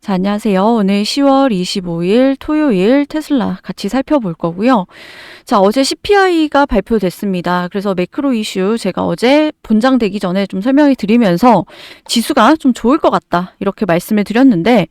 자, 안녕하세요. 오늘 10월 25일 토요일 테슬라 같이 살펴볼 거고요. 자, 어제 CPI가 발표됐습니다. 그래서 매크로 이슈 제가 어제 본장되기 전에 좀 설명해 드리면서 지수가 좀 좋을 것 같다. 이렇게 말씀을 드렸는데,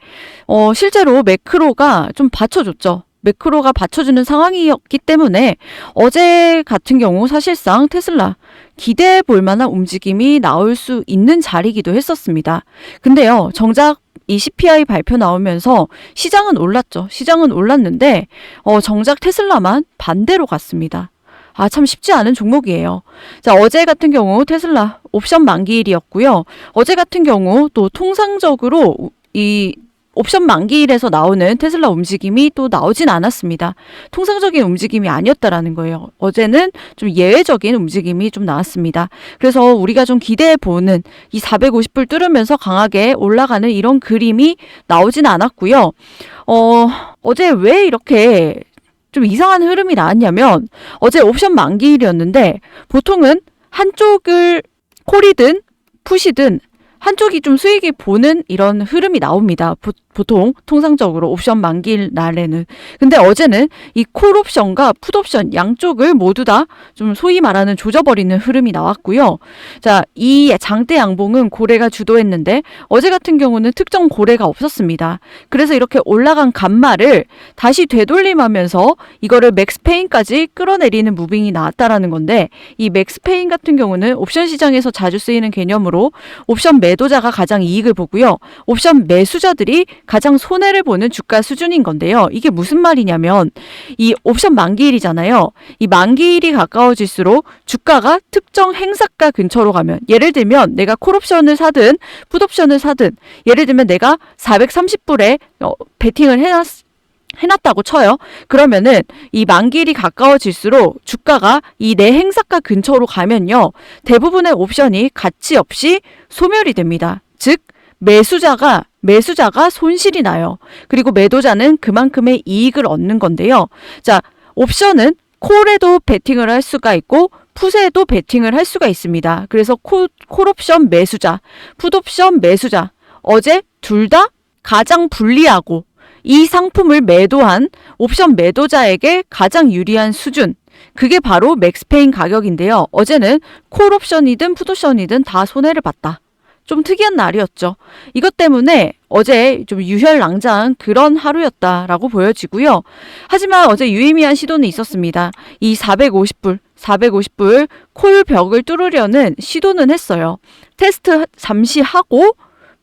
어, 실제로 매크로가 좀 받쳐줬죠. 매크로가 받쳐주는 상황이었기 때문에 어제 같은 경우 사실상 테슬라 기대해 볼 만한 움직임이 나올 수 있는 자리기도 했었습니다. 근데요, 정작 이 CPI 발표 나오면서 시장은 올랐죠. 시장은 올랐는데 어, 정작 테슬라만 반대로 갔습니다. 아, 참 쉽지 않은 종목이에요. 자, 어제 같은 경우 테슬라 옵션 만기일이었고요. 어제 같은 경우 또 통상적으로 이 옵션 만기일에서 나오는 테슬라 움직임이 또 나오진 않았습니다. 통상적인 움직임이 아니었다라는 거예요. 어제는 좀 예외적인 움직임이 좀 나왔습니다. 그래서 우리가 좀 기대해 보는 이 450불 뚫으면서 강하게 올라가는 이런 그림이 나오진 않았고요. 어, 어제 왜 이렇게 좀 이상한 흐름이 나왔냐면 어제 옵션 만기일이었는데 보통은 한쪽을 콜이든 푸시든 한쪽이 좀 수익이 보는 이런 흐름이 나옵니다. 보, 통 통상적으로 옵션 만기일 날에는. 근데 어제는 이 콜옵션과 풋옵션 양쪽을 모두 다 좀 소위 말하는 조져버리는 흐름이 나왔고요. 자, 이 장대 양봉은 고래가 주도했는데 어제 같은 경우는 특정 고래가 없었습니다. 그래서 이렇게 올라간 간말을 다시 되돌림하면서 이거를 맥스페인까지 끌어내리는 무빙이 나왔다라는 건데 이 맥스페인 같은 경우는 옵션 시장에서 자주 쓰이는 개념으로 옵션 매 도자가 가장 이익을 보고요. 옵션 매수자들이 가장 손해를 보는 주가 수준인 건데요. 이게 무슨 말이냐면 이 옵션 만기일이잖아요. 이 만기일이 가까워질수록 주가가 특정 행사가 근처로 가면 예를 들면 내가 콜옵션을 사든 풋옵션을 사든 예를 들면 내가 430불에 어, 베팅을 해놨 해놨다고 쳐요. 그러면은 이 만기일이 가까워질수록 주가가 이 내 행사가 근처로 가면요. 대부분의 옵션이 가치 없이 소멸이 됩니다. 즉 매수자가 매수자가 손실이 나요. 그리고 매도자는 그만큼의 이익을 얻는 건데요. 자, 옵션은 콜에도 베팅을 할 수가 있고 풋에도 베팅을 할 수가 있습니다. 그래서 콜, 콜옵션 매수자, 풋옵션 매수자 어제 둘 다 가장 불리하고 이 상품을 매도한 옵션 매도자에게 가장 유리한 수준. 그게 바로 맥스페인 가격인데요. 어제는 콜 옵션이든 풋옵션이든 다 손해를 봤다. 좀 특이한 날이었죠. 이것 때문에 어제 좀 유혈낭장 그런 하루였다라고 보여지고요. 하지만 어제 유의미한 시도는 있었습니다. 이 450불, 450불 콜 벽을 뚫으려는 시도는 했어요. 테스트 잠시 하고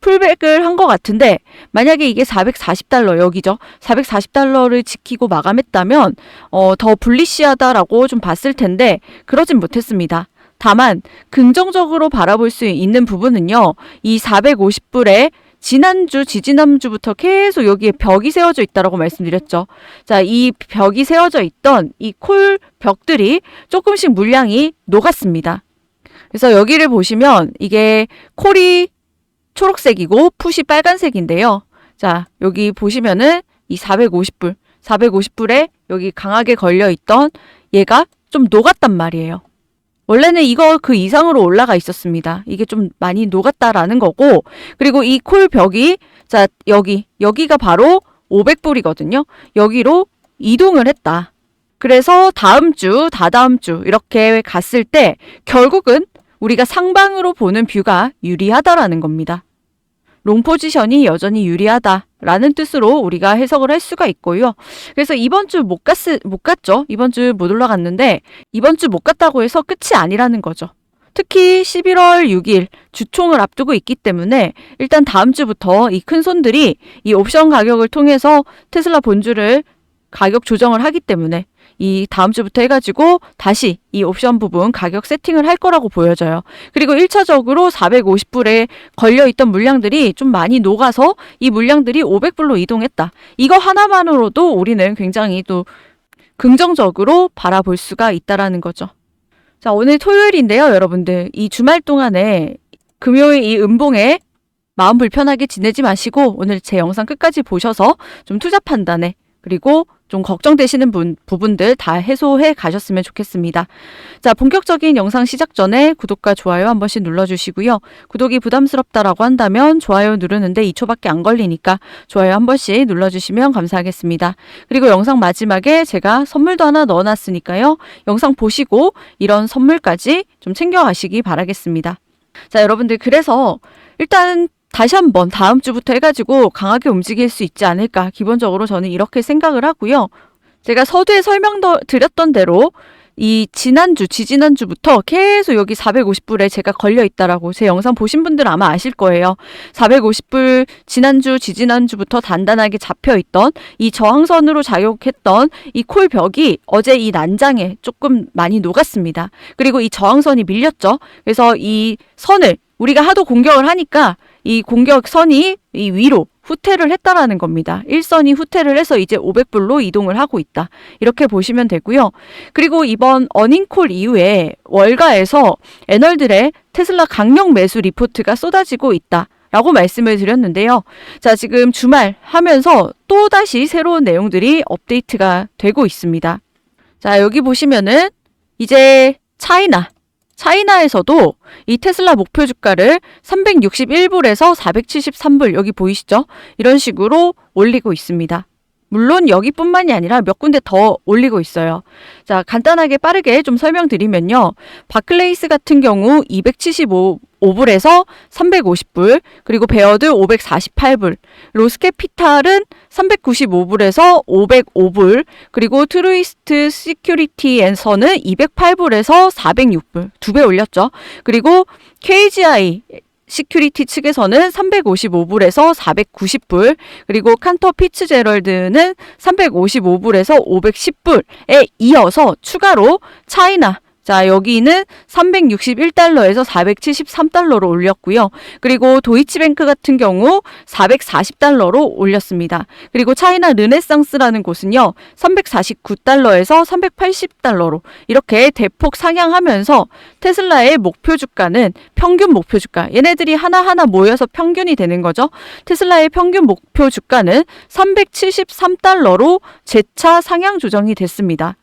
풀백을 한 것 같은데 만약에 이게 440달러 여기죠. 440달러를 지키고 마감했다면 어, 더 불리시하다라고 좀 봤을 텐데 그러진 못했습니다. 다만 긍정적으로 바라볼 수 있는 부분은요. 이 450불에 지난주, 지지난주부터 계속 여기에 벽이 세워져 있다라고 말씀드렸죠. 자, 이 벽이 세워져 있던 이 콜 벽들이 조금씩 물량이 녹았습니다. 그래서 여기를 보시면 이게 콜이 초록색이고 풋이 빨간색인데요. 자, 여기 보시면은 이 450불, 450불에 여기 강하게 걸려 있던 얘가 좀 녹았단 말이에요. 원래는 이거 그 이상으로 올라가 있었습니다. 이게 좀 많이 녹았다라는 거고, 그리고 이 콜 벽이, 자, 여기, 여기가 바로 500불이거든요. 여기로 이동을 했다. 그래서 다음 주, 다다음 주, 이렇게 갔을 때, 결국은 우리가 상방으로 보는 뷰가 유리하다라는 겁니다. 롱 포지션이 여전히 유리하다 라는 뜻으로 우리가 해석을 할 수가 있고요. 그래서 이번 주 못 갔을 못 갔죠. 이번 주 못 올라갔는데 이번 주 못 갔다고 해서 끝이 아니라는 거죠. 특히 11월 6일 주총을 앞두고 있기 때문에 일단 다음 주부터 이 큰 손들이 이 옵션 가격을 통해서 테슬라 본주를 가격 조정을 하기 때문에 이 다음 주부터 해가지고 다시 이 옵션 부분 가격 세팅을 할 거라고 보여져요. 그리고 1차적으로 450불에 걸려있던 물량들이 좀 많이 녹아서 이 물량들이 500불로 이동했다. 이거 하나만으로도 우리는 굉장히 또 긍정적으로 바라볼 수가 있다라는 거죠. 자, 오늘 토요일인데요, 여러분들. 이 주말 동안에 금요일 이 음봉에 마음 불편하게 지내지 마시고 오늘 제 영상 끝까지 보셔서 좀 투자 판단에 그리고 좀 걱정되시는 분, 부분들 다 해소해 가셨으면 좋겠습니다. 자, 본격적인 영상 시작 전에 구독과 좋아요 한 번씩 눌러주시고요. 구독이 부담스럽다라고 한다면 좋아요 누르는데 2초밖에 안 걸리니까 좋아요 한 번씩 눌러주시면 감사하겠습니다. 그리고 영상 마지막에 제가 선물도 하나 넣어놨으니까요. 영상 보시고 이런 선물까지 좀 챙겨가시기 바라겠습니다. 자, 여러분들 그래서 일단 다시 한번 다음 주부터 해가지고 강하게 움직일 수 있지 않을까. 기본적으로 저는 이렇게 생각을 하고요. 제가 서두에 설명 드렸던 대로 이 지난주, 지지난주부터 계속 여기 450불에 제가 걸려 있다라고 제 영상 보신 분들은 아마 아실 거예요. 450불 지난주, 지지난주부터 단단하게 잡혀 있던 이 저항선으로 작용했던 이 콜 벽이 어제 이 난장에 조금 많이 녹았습니다. 그리고 이 저항선이 밀렸죠. 그래서 이 선을 우리가 하도 공격을 하니까 이 공격선이 이 위로 후퇴를 했다라는 겁니다. 일선이 후퇴를 해서 이제 500불로 이동을 하고 있다. 이렇게 보시면 되고요. 그리고 이번 어닝콜 이후에 월가에서 애널들의 테슬라 강력 매수 리포트가 쏟아지고 있다. 라고 말씀을 드렸는데요. 자, 지금 주말 하면서 또다시 새로운 내용들이 업데이트가 되고 있습니다. 자, 여기 보시면은 이제 차이나 차이나에서도 이 테슬라 목표 주가를 361불에서 473불 여기 보이시죠? 이런 식으로 올리고 있습니다. 물론 여기뿐만이 아니라 몇 군데 더 올리고 있어요. 자, 간단하게 빠르게 좀 설명드리면요. 바클레이스 같은 경우 275불에서 350불, 그리고 베어드 548불, 로스케피탈은 395불에서 505불, 그리고 트루이스트 시큐리티 앤서는 208불에서 406불, 두 배 올렸죠. 그리고 KGI 시큐리티 측에서는 355불에서 490불, 그리고 칸터 피츠제럴드는 355불에서 510불에 이어서 추가로 차이나 자, 여기는 361달러에서 473달러로 올렸고요. 그리고 도이치뱅크 같은 경우 440달러로 올렸습니다. 그리고 차이나 르네상스라는 곳은요. 349달러에서 380달러로 이렇게 대폭 상향하면서 테슬라의 목표 주가는 평균 목표 주가 얘네들이 하나하나 모여서 평균이 되는 거죠. 테슬라의 평균 목표 주가는 373달러로 재차 상향 조정이 됐습니다.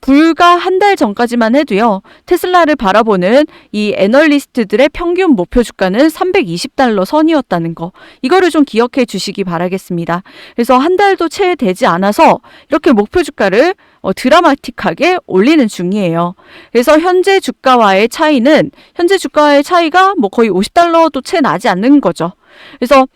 불과 한 달 전까지만 해도요, 테슬라를 바라보는 이 애널리스트들의 평균 목표 주가는 320달러 선이었다는 거. 이거를 좀 기억해 주시기 바라겠습니다. 그래서 한 달도 채 되지 않아서 이렇게 목표 주가를 어, 드라마틱하게 올리는 중이에요. 그래서 현재 주가와의 차이는, 현재 주가와의 차이가 뭐 거의 50달러도 채 나지 않는 거죠. 그래서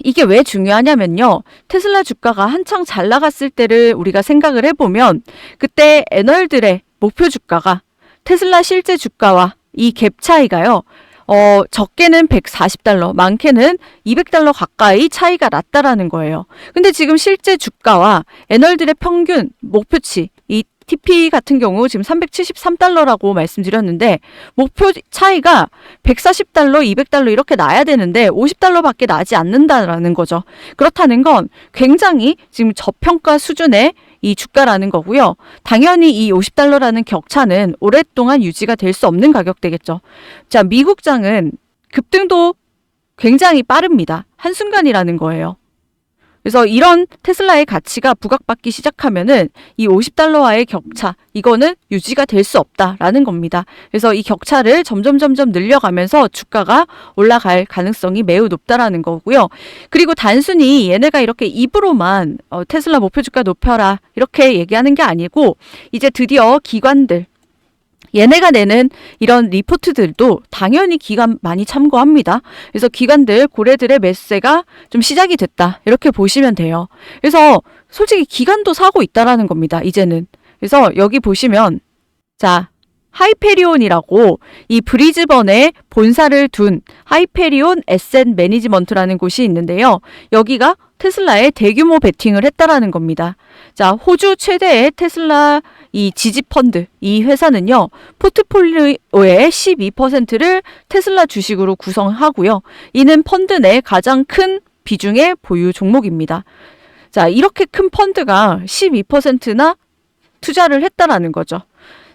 이게 왜 중요하냐면요. 테슬라 주가가 한창 잘 나갔을 때를 우리가 생각을 해보면 그때 애널들의 목표 주가가 테슬라 실제 주가와 이 갭 차이가요. 어, 적게는 140달러, 많게는 200달러 가까이 차이가 났다라는 거예요. 근데 지금 실제 주가와 애널들의 평균 목표치, 이 TP 같은 경우 지금 373달러라고 말씀드렸는데 목표 차이가 140달러, 200달러 이렇게 나야 되는데 50달러밖에 나지 않는다라는 거죠. 그렇다는 건 굉장히 지금 저평가 수준의 이 주가라는 거고요. 당연히 이 50달러라는 격차는 오랫동안 유지가 될 수 없는 가격대겠죠. 자, 미국장은 급등도 굉장히 빠릅니다. 한순간이라는 거예요. 그래서 이런 테슬라의 가치가 부각받기 시작하면은 이 50달러와의 격차 이거는 유지가 될 수 없다라는 겁니다. 그래서 이 격차를 점점 점점 늘려가면서 주가가 올라갈 가능성이 매우 높다라는 거고요. 그리고 단순히 얘네가 이렇게 입으로만 어, 테슬라 목표 주가 높여라 이렇게 얘기하는 게 아니고 이제 드디어 기관들 얘네가 내는 이런 리포트들도 당연히 기관 많이 참고합니다. 그래서 기관들, 고래들의 매세가 좀 시작이 됐다. 이렇게 보시면 돼요. 그래서 솔직히 기관도 사고 있다라는 겁니다. 이제는. 그래서 여기 보시면 자, 하이페리온이라고 이 브리즈번에 본사를 둔 하이페리온 에셋 매니지먼트라는 곳이 있는데요. 여기가 테슬라에 대규모 베팅을 했다라는 겁니다. 자, 호주 최대의 테슬라 이 지지 펀드 이 회사는요 포트폴리오의 12%를 테슬라 주식으로 구성하고요. 이는 펀드 내 가장 큰 비중의 보유 종목입니다. 자 이렇게 큰 펀드가 12%나 투자를 했다라는 거죠.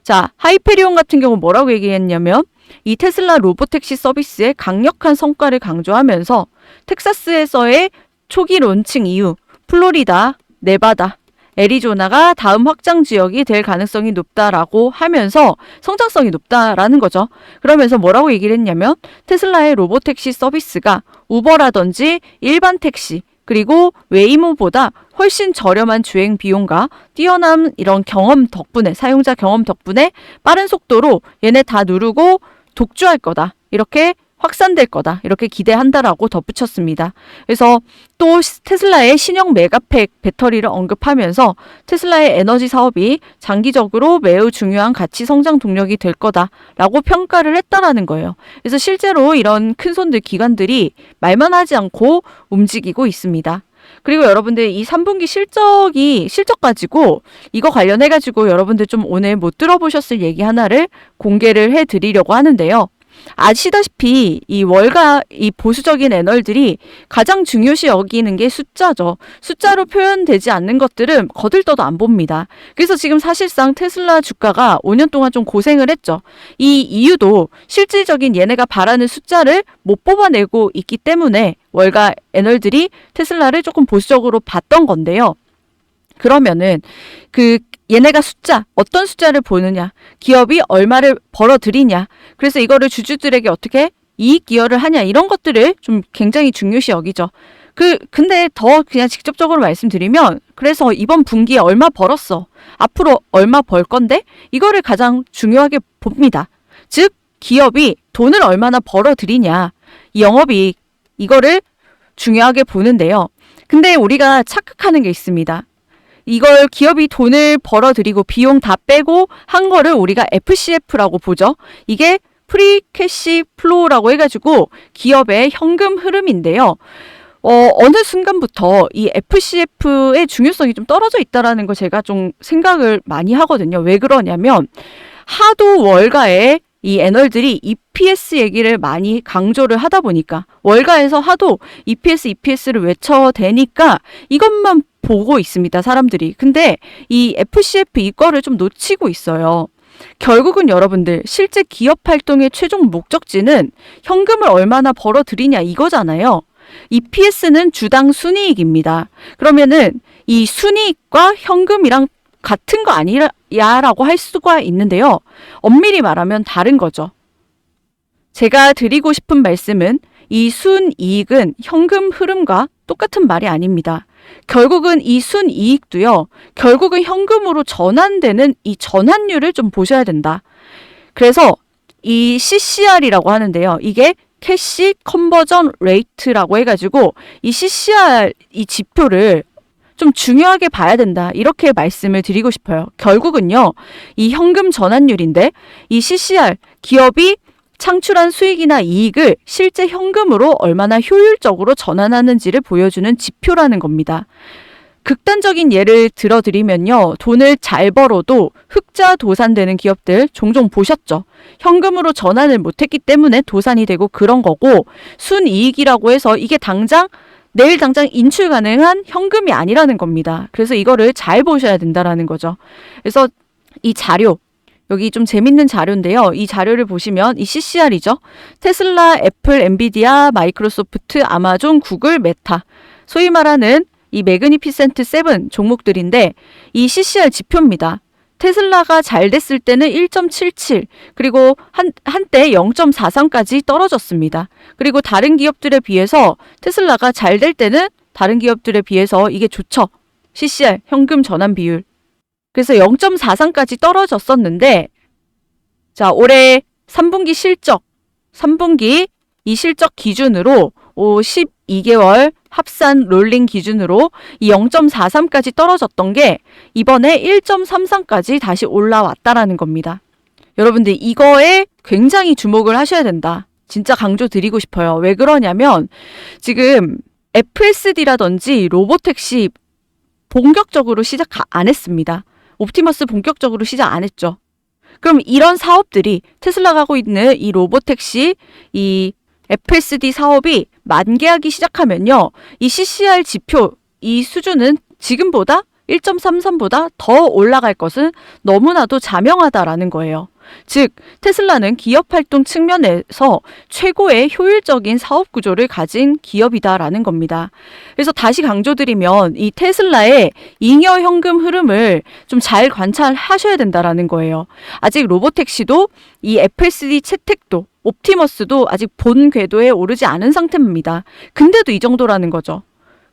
자 하이페리온 같은 경우 뭐라고 얘기했냐면 이 테슬라 로보택시 서비스의 강력한 성과를 강조하면서 텍사스에서의 초기 론칭 이후 플로리다, 네바다, 애리조나가 다음 확장 지역이 될 가능성이 높다라고 하면서 성장성이 높다라는 거죠. 그러면서 뭐라고 얘기를 했냐면 테슬라의 로보택시 서비스가 우버라든지 일반 택시 그리고 웨이모보다 훨씬 저렴한 주행 비용과 뛰어난 이런 경험 덕분에 사용자 경험 덕분에 빠른 속도로 얘네 다 누르고 독주할 거다. 이렇게 확산될 거다. 이렇게 기대한다라고 덧붙였습니다. 그래서 또 테슬라의 신형 메가팩 배터리를 언급하면서 테슬라의 에너지 사업이 장기적으로 매우 중요한 가치 성장 동력이 될 거다라고 평가를 했다라는 거예요. 그래서 실제로 이런 큰 손들 기관들이 말만 하지 않고 움직이고 있습니다. 그리고 여러분들 이 3분기 실적이 실적 가지고 이거 관련해 가지고 여러분들 좀 오늘 못 들어보셨을 얘기 하나를 공개를 해 드리려고 하는데요. 아시다시피 이 월가 이 보수적인 애널들이 가장 중요시 여기는 게 숫자죠. 숫자로 표현되지 않는 것들은 거들떠도 안 봅니다. 그래서 지금 사실상 테슬라 주가가 5년 동안 좀 고생을 했죠. 이 이유도 실질적인 얘네가 바라는 숫자를 못 뽑아내고 있기 때문에 월가 애널들이 테슬라를 조금 보수적으로 봤던 건데요. 그러면은 그 얘네가 숫자 어떤 숫자를 보느냐 기업이 얼마를 벌어들이냐 그래서 이거를 주주들에게 어떻게 이익 기여를 하냐 이런 것들을 좀 굉장히 중요시 여기죠. 그 근데 더 그냥 직접적으로 말씀드리면 그래서 이번 분기에 얼마 벌었어 앞으로 얼마 벌 건데 이거를 가장 중요하게 봅니다. 즉 기업이 돈을 얼마나 벌어들이냐 이 영업이익 이거를 중요하게 보는데요. 근데 우리가 착각하는 게 있습니다. 이걸 기업이 돈을 벌어들이고 비용 다 빼고 한 거를 우리가 FCF라고 보죠. 이게 프리 캐시 플로우라고 해가지고 기업의 현금 흐름인데요. 어, 어느 순간부터 이 FCF의 중요성이 좀 떨어져 있다라는 걸 제가 좀 생각을 많이 하거든요. 왜 그러냐면 하도 월가에 이 애널들이 EPS 얘기를 많이 강조를 하다 보니까 월가에서 하도 EPS, EPS를 외쳐대니까 이것만 보고 있습니다, 사람들이. 근데 이 FCF 이거를 좀 놓치고 있어요. 결국은 여러분들 실제 기업 활동의 최종 목적지는 현금을 얼마나 벌어들이냐 이거잖아요. EPS는 주당 순이익입니다. 그러면은 이 순이익과 현금이랑 같은 거 아니야라고 할 수가 있는데요. 엄밀히 말하면 다른 거죠. 제가 드리고 싶은 말씀은 이 순이익은 현금 흐름과 똑같은 말이 아닙니다. 결국은 이 순이익도요, 결국은 현금으로 전환되는 이 전환율을 좀 보셔야 된다. 그래서 이 CCR이라고 하는데요. 이게 캐시 컨버전 레이트라고 해가지고 이 CCR 이 지표를 좀 중요하게 봐야 된다. 이렇게 말씀을 드리고 싶어요. 결국은요, 이 현금 전환율인데 이 CCR 기업이 창출한 수익이나 이익을 실제 현금으로 얼마나 효율적으로 전환하는지를 보여주는 지표라는 겁니다. 극단적인 예를 들어드리면요. 돈을 잘 벌어도 흑자 도산되는 기업들 종종 보셨죠. 현금으로 전환을 못했기 때문에 도산이 되고 그런 거고 순이익이라고 해서 이게 당장 내일 당장 인출 가능한 현금이 아니라는 겁니다. 그래서 이거를 잘 보셔야 된다라는 거죠. 그래서 이 자료 여기 좀 재밌는 자료인데요. 이 자료를 보시면 이 CCR이죠. 테슬라, 애플, 엔비디아, 마이크로소프트, 아마존, 구글, 메타. 소위 말하는 이 매그니피센트 세븐 종목들인데 이 CCR 지표입니다. 테슬라가 잘 됐을 때는 1.77 그리고 한 한때 0.43까지 떨어졌습니다. 그리고 다른 기업들에 비해서 테슬라가 잘 될 때는 다른 기업들에 비해서 이게 좋죠. CCR 현금 전환 비율 그래서 0.43까지 떨어졌었는데 자, 올해 3분기 실적 3분기 이 실적 기준으로 12개월 합산 롤링 기준으로 이 0.43까지 떨어졌던 게 이번에 1.33까지 다시 올라왔다라는 겁니다. 여러분들 이거에 굉장히 주목을 하셔야 된다. 진짜 강조 드리고 싶어요. 왜 그러냐면 지금 FSD라든지 로보택시 본격적으로 시작 안 했습니다. 옵티머스 본격적으로 시작 안 했죠. 그럼 이런 사업들이 테슬라가 하고 있는 이 로보택시, 이 FSD 사업이 만개하기 시작하면요. 이 CCR 지표, 이 수준은 지금보다 1.33보다 더 올라갈 것은 너무나도 자명하다라는 거예요. 즉, 테슬라는 기업 활동 측면에서 최고의 효율적인 사업 구조를 가진 기업이다라는 겁니다. 그래서 다시 강조드리면 이 테슬라의 잉여 현금 흐름을 좀 잘 관찰하셔야 된다라는 거예요. 아직 로보택시도 이 FSD 채택도 옵티머스도 아직 본 궤도에 오르지 않은 상태입니다. 근데도 이 정도라는 거죠.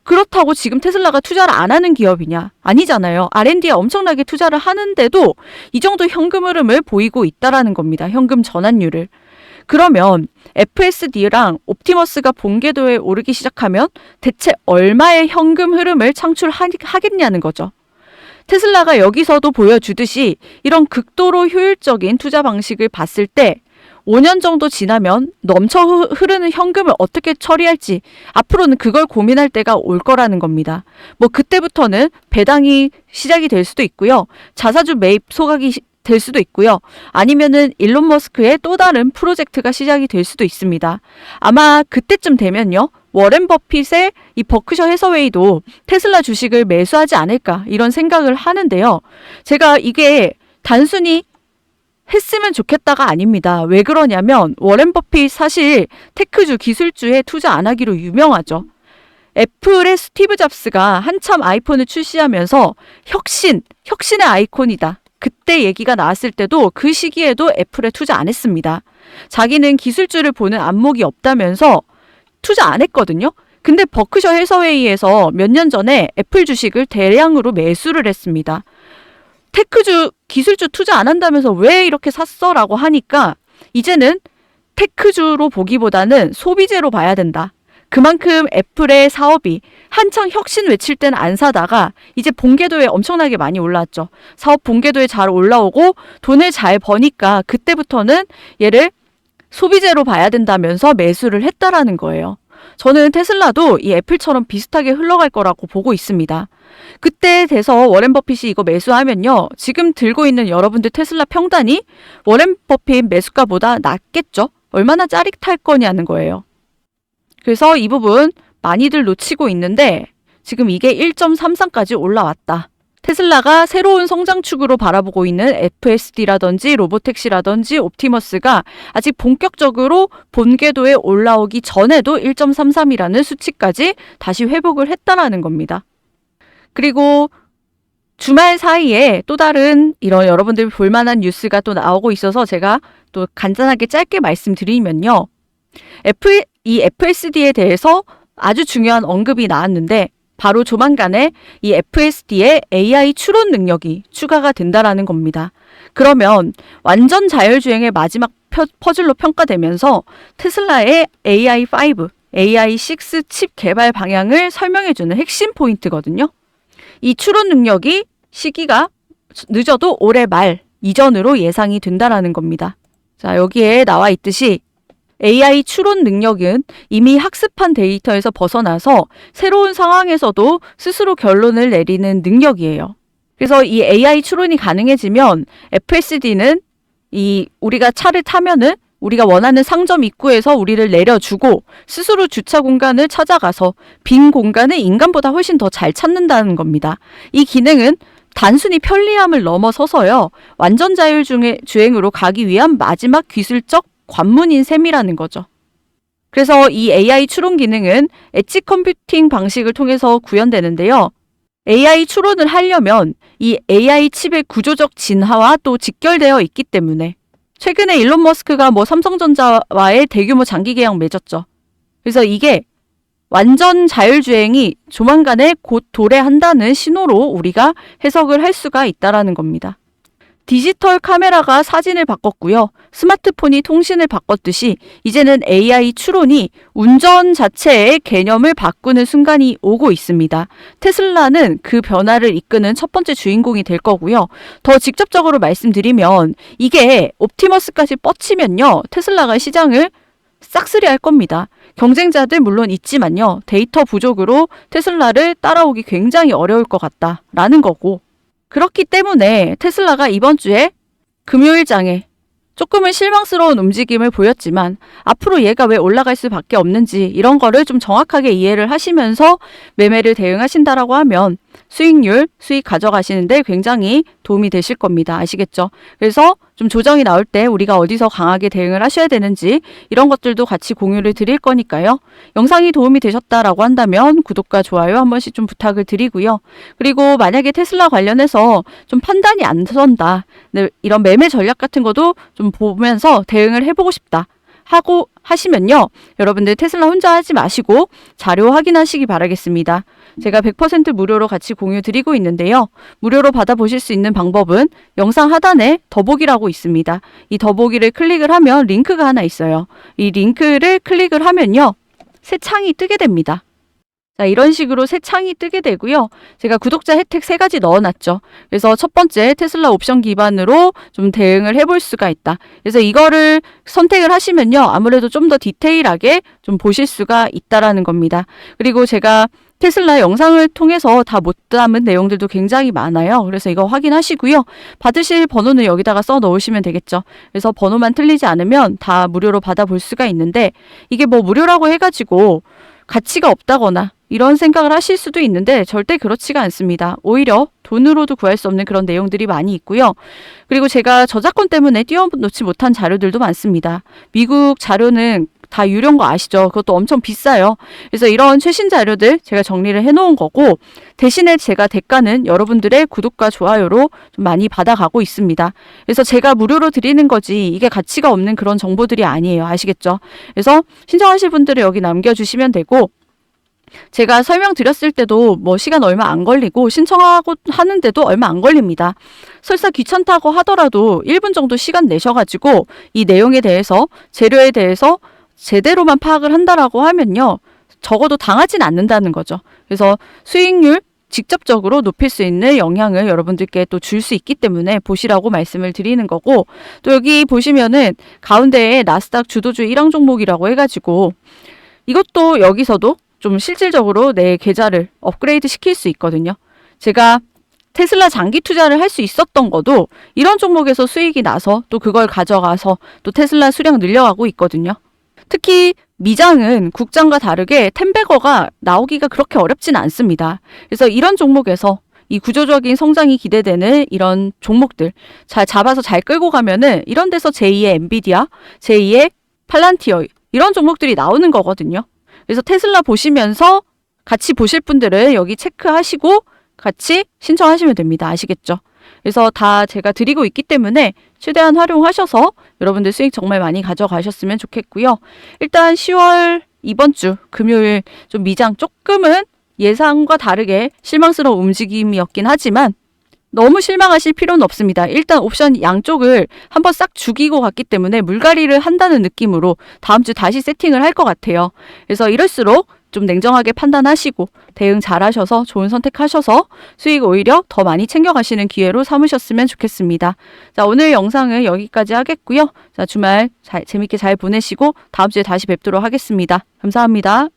그렇다고 지금 테슬라가 투자를 안 하는 기업이냐? 아니잖아요. R&D에 엄청나게 투자를 하는데도 이 정도 현금 흐름을 보이고 있다라는 겁니다. 현금 전환율을. 그러면 FSD랑 옵티머스가 본궤도에 오르기 시작하면 대체 얼마의 현금 흐름을 창출하겠냐는 거죠. 테슬라가 여기서도 보여주듯이 이런 극도로 효율적인 투자 방식을 봤을 때 5년 정도 지나면 넘쳐 흐- 흐르는 현금을 어떻게 처리할지 앞으로는 그걸 고민할 때가 올 거라는 겁니다. 뭐 그때부터는 배당이 시작이 될 수도 있고요. 자사주 매입 소각이 시- 될 수도 있고요. 아니면은 일론 머스크의 또 다른 프로젝트가 시작이 될 수도 있습니다. 아마 그때쯤 되면요. 워렌 버핏의 이 버크셔 해서웨이도 테슬라 주식을 매수하지 않을까 이런 생각을 하는데요. 제가 이게 단순히 했으면 좋겠다가 아닙니다. 왜 그러냐면 워렌 버핏 사실 테크주 기술주에 투자 안 하기로 유명하죠. 애플의 스티브 잡스가 한참 아이폰을 출시하면서 혁신, 혁신의 아이콘이다. 그때 얘기가 나왔을 때도 그 시기에도 애플에 투자 안 했습니다. 자기는 기술주를 보는 안목이 없다면서 투자 안 했거든요. 근데 버크셔 해서웨이에서 몇 년 전에 애플 주식을 대량으로 매수를 했습니다. 테크주 기술주 투자 안 한다면서 왜 이렇게 샀어라고 하니까 이제는 테크주로 보기보다는 소비재로 봐야 된다. 그만큼 애플의 사업이 한창 혁신 외칠 때는 안 사다가 이제 본궤도에 엄청나게 많이 올라왔죠. 사업 본궤도에 잘 올라오고 돈을 잘 버니까 그때부터는 얘를 소비재로 봐야 된다면서 매수를 했다라는 거예요. 저는 테슬라도 이 애플처럼 비슷하게 흘러갈 거라고 보고 있습니다. 그때 돼서 워렌 버핏이 이거 매수하면요. 지금 들고 있는 여러분들 테슬라 평단이 워렌 버핏 매수가보다 낮겠죠? 얼마나 짜릿할 거냐는 거예요. 그래서 이 부분 많이들 놓치고 있는데 지금 이게 1.33까지 올라왔다. 테슬라가 새로운 성장축으로 바라보고 있는 FSD라든지 로보택시라든지 옵티머스가 아직 본격적으로 본궤도에 올라오기 전에도 1.33이라는 수치까지 다시 회복을 했다라는 겁니다. 그리고 주말 사이에 또 다른 이런 여러분들 볼만한 뉴스가 또 나오고 있어서 제가 또 간단하게 짧게 말씀드리면요. F, 이 FSD에 대해서 아주 중요한 언급이 나왔는데 바로 조만간에 이 FSD의 AI 추론 능력이 추가가 된다라는 겁니다. 그러면 완전 자율주행의 마지막 펴- 퍼즐로 평가되면서 테슬라의 AI5, AI6 칩 개발 방향을 설명해주는 핵심 포인트거든요. 이 추론 능력이 시기가 늦어도 올해 말 이전으로 예상이 된다라는 겁니다. 자, 여기에 나와 있듯이 AI 추론 능력은 이미 학습한 데이터에서 벗어나서 새로운 상황에서도 스스로 결론을 내리는 능력이에요. 그래서 이 AI 추론이 가능해지면 FSD는 이 우리가 차를 타면은 우리가 원하는 상점 입구에서 우리를 내려주고 스스로 주차 공간을 찾아가서 빈 공간을 인간보다 훨씬 더 잘 찾는다는 겁니다. 이 기능은 단순히 편리함을 넘어서서요. 완전 자율주행으로 가기 위한 마지막 기술적 관문인 셈이라는 거죠. 그래서 이 AI 추론 기능은 엣지 컴퓨팅 방식을 통해서 구현되는데요. AI 추론을 하려면 이 AI 칩의 구조적 진화와 또 직결되어 있기 때문에 최근에 일론 머스크가 뭐 삼성전자와의 대규모 장기 계약 맺었죠. 그래서 이게 완전 자율주행이 조만간에 곧 도래한다는 신호로 우리가 해석을 할 수가 있다라는 겁니다. 디지털 카메라가 사진을 바꿨고요. 스마트폰이 통신을 바꿨듯이 이제는 AI 추론이 운전 자체의 개념을 바꾸는 순간이 오고 있습니다. 테슬라는 그 변화를 이끄는 첫 번째 주인공이 될 거고요. 더 직접적으로 말씀드리면 이게 옵티머스까지 뻗치면요. 테슬라가 시장을 싹쓸이 할 겁니다. 경쟁자들 물론 있지만요. 데이터 부족으로 테슬라를 따라오기 굉장히 어려울 것 같다라는 거고. 그렇기 때문에 테슬라가 이번 주에 금요일장에 조금은 실망스러운 움직임을 보였지만 앞으로 얘가 왜 올라갈 수밖에 없는지 이런 거를 좀 정확하게 이해를 하시면서 매매를 대응하신다라고 하면 수익률, 수익 가져가시는데 굉장히 도움이 되실 겁니다. 아시겠죠? 그래서 좀 조정이 나올 때 우리가 어디서 강하게 대응을 하셔야 되는지 이런 것들도 같이 공유를 드릴 거니까요. 영상이 도움이 되셨다라고 한다면 구독과 좋아요 한 번씩 좀 부탁을 드리고요. 그리고 만약에 테슬라 관련해서 좀 판단이 안 선다. 네, 이런 매매 전략 같은 것도 좀 보면서 대응을 해보고 싶다. 하고 하시면요. 여러분들 테슬라 혼자 하지 마시고 자료 확인하시기 바라겠습니다. 제가 100% 무료로 같이 공유 드리고 있는데요. 무료로 받아보실 수 있는 방법은 영상 하단에 더보기라고 있습니다. 이 더보기를 클릭을 하면 링크가 하나 있어요. 이 링크를 클릭을 하면요. 새 창이 뜨게 됩니다. 자, 이런 식으로 새 창이 뜨게 되고요. 제가 구독자 혜택 세 가지 넣어놨죠. 그래서 첫 번째 테슬라 옵션 기반으로 좀 대응을 해볼 수가 있다. 그래서 이거를 선택을 하시면요. 아무래도 좀 더 디테일하게 좀 보실 수가 있다라는 겁니다. 그리고 제가 테슬라 영상을 통해서 다 못 담은 내용들도 굉장히 많아요. 그래서 이거 확인하시고요. 받으실 번호는 여기다가 써 넣으시면 되겠죠. 그래서 번호만 틀리지 않으면 다 무료로 받아볼 수가 있는데 이게 뭐 무료라고 해가지고 가치가 없다거나 이런 생각을 하실 수도 있는데 절대 그렇지가 않습니다. 오히려 돈으로도 구할 수 없는 그런 내용들이 많이 있고요. 그리고 제가 저작권 때문에 띄워놓지 못한 자료들도 많습니다. 미국 자료는 다 유료인 거 아시죠? 그것도 엄청 비싸요. 그래서 이런 최신 자료들 제가 정리를 해놓은 거고 대신에 제가 대가는 여러분들의 구독과 좋아요로 좀 많이 받아가고 있습니다. 그래서 제가 무료로 드리는 거지 이게 가치가 없는 그런 정보들이 아니에요. 아시겠죠? 그래서 신청하실 분들은 여기 남겨주시면 되고 제가 설명드렸을 때도 뭐 시간 얼마 안 걸리고 신청하고 하는데도 얼마 안 걸립니다. 설사 귀찮다고 하더라도 1분 정도 시간 내셔가지고 이 내용에 대해서 재료에 대해서 제대로만 파악을 한다라고 하면요. 적어도 당하진 않는다는 거죠. 그래서 수익률 직접적으로 높일 수 있는 영향을 여러분들께 또 줄 수 있기 때문에 보시라고 말씀을 드리는 거고 또 여기 보시면은 가운데에 나스닥 주도주 1항 종목이라고 해가지고 이것도 여기서도 좀 실질적으로 내 계좌를 업그레이드 시킬 수 있거든요. 제가 테슬라 장기 투자를 할 수 있었던 것도 이런 종목에서 수익이 나서 또 그걸 가져가서 또 테슬라 수량 늘려가고 있거든요. 특히 미장은 국장과 다르게 템베거가 나오기가 그렇게 어렵진 않습니다. 그래서 이런 종목에서 이 구조적인 성장이 기대되는 이런 종목들 잘 잡아서 잘 끌고 가면은 이런 데서 제2의 엔비디아, 제2의 팔란티어 이런 종목들이 나오는 거거든요. 그래서 테슬라 보시면서 같이 보실 분들은 여기 체크하시고 같이 신청하시면 됩니다. 아시겠죠? 그래서 다 제가 드리고 있기 때문에 최대한 활용하셔서 여러분들 수익 정말 많이 가져가셨으면 좋겠고요. 일단 10월 이번 주 금요일 좀 미장 조금은 예상과 다르게 실망스러운 움직임이었긴 하지만 너무 실망하실 필요는 없습니다. 일단 옵션 양쪽을 한번 싹 죽이고 갔기 때문에 물갈이를 한다는 느낌으로 다음 주 다시 세팅을 할 것 같아요. 그래서 이럴수록 좀 냉정하게 판단하시고 대응 잘 하셔서 좋은 선택하셔서 수익 오히려 더 많이 챙겨가시는 기회로 삼으셨으면 좋겠습니다. 자, 오늘 영상은 여기까지 하겠고요. 자, 주말 잘, 재밌게 잘 보내시고 다음 주에 다시 뵙도록 하겠습니다. 감사합니다.